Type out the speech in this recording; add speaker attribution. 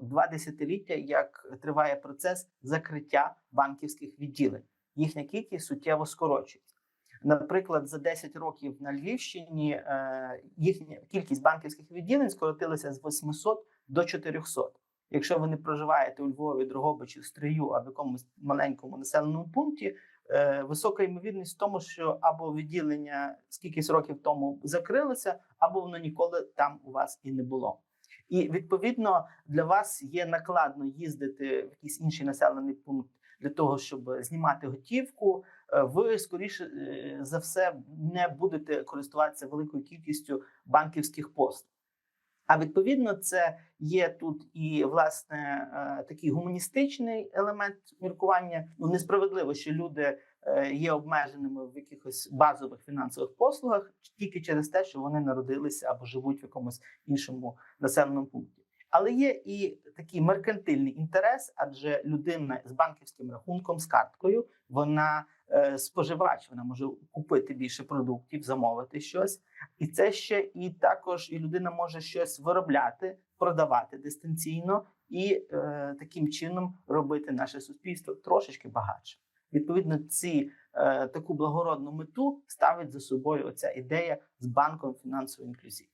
Speaker 1: два десятиліття, як триває процес закриття банківських відділень. Їхня кількість суттєво скорочується. Наприклад, за 10 років на Львівщині е, їхня кількість банківських відділень скоротилася з 800 до 400. Якщо ви не проживаєте у Львові, Дрогобичі, Стрию, а в якомусь маленькому населеному пункті, е, висока ймовірність в тому, що або відділення скількись років тому закрилося, або воно ніколи там у вас і не було. І відповідно для вас є накладно їздити в якийсь інший населений пункт для того, щоб знімати готівку. Е, Ви скоріше е, за все не будете користуватися великою кількістю банківських послуг. А відповідно, це є тут і власне е, такий гуманістичний елемент міркування. Ну несправедливо, що люди е, є обмеженими в якихось базових фінансових послугах тільки через те, що вони народилися або живуть в якомусь іншому населеному пункті. Але є і такий меркантильний інтерес, адже людина з банківським рахунком з карткою, вона е, споживач, вона може купити більше продуктів, замовити щось, і це ще і також і людина може щось виробляти, продавати дистанційно і е, таким чином робити наше суспільство трошечки багатше. Відповідно, ці е, таку благородну мету ставить за собою оця ідея з банком фінансової інклюзії.